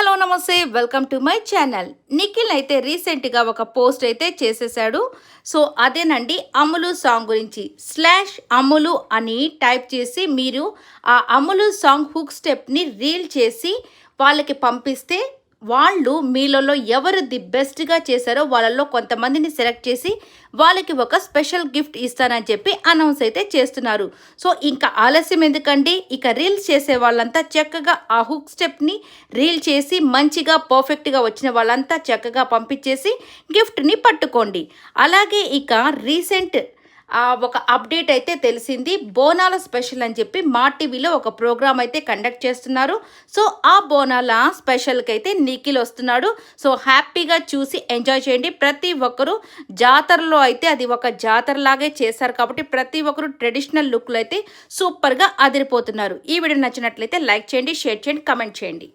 Hello నమస్తే. Welcome to my channel. Nikhil అయితే రీసెంట్గా ఒక పోస్ట్ అయితే చేసేసాడు సో అదేనండి అమ్ములు సాంగ్ గురించి. స్లాష్ అమ్ములు అని టైప్ చేసి మీరు ఆ అమ్ములు సాంగ్ హుక్ స్టెప్ని రీల్ చేసి వాళ్ళకి పంపిస్తే వాళ్ళు మీలలో ఎవరు ది బెస్ట్గా చేశారో వాళ్ళల్లో కొంతమందిని సెలెక్ట్ చేసి వాళ్ళకి ఒక స్పెషల్ గిఫ్ట్ ఇస్తానని చెప్పి అనౌన్స్ అయితే చేస్తున్నారు. సో ఇంకా ఆలస్యం ఎందుకండి? ఇక రీల్స్ చేసే వాళ్ళంతా చక్కగా ఆ హుక్ స్టెప్ని రీల్ చేసి మంచిగా పర్ఫెక్ట్గా వచ్చిన వాళ్ళంతా చక్కగా పంపించేసి గిఫ్ట్ని పట్టుకోండి. అలాగే ఇక రీసెంట్ ఒక అప్డేట్ అయితే తెలిసింది. బోనాల స్పెషల్ అని చెప్పి మా టీవీలో ఒక ప్రోగ్రామ్ అయితే కండక్ట్ చేస్తున్నారు. సో ఆ బోనాల స్పెషల్కి అయితే నిఖిల్ వస్తున్నాడు. సో హ్యాపీగా చూసి ఎంజాయ్ చేయండి. ప్రతి ఒక్కరూ జాతరలో అయితే అది ఒక జాతరలాగే చేశారు కాబట్టి ప్రతి ఒక్కరు ట్రెడిషనల్ లుక్లు అయితే సూపర్గా అదిరిపోతున్నారు. ఈ వీడియో నచ్చినట్లయితే లైక్ చేయండి షేర్ చేయండి కమెంట్ చేయండి.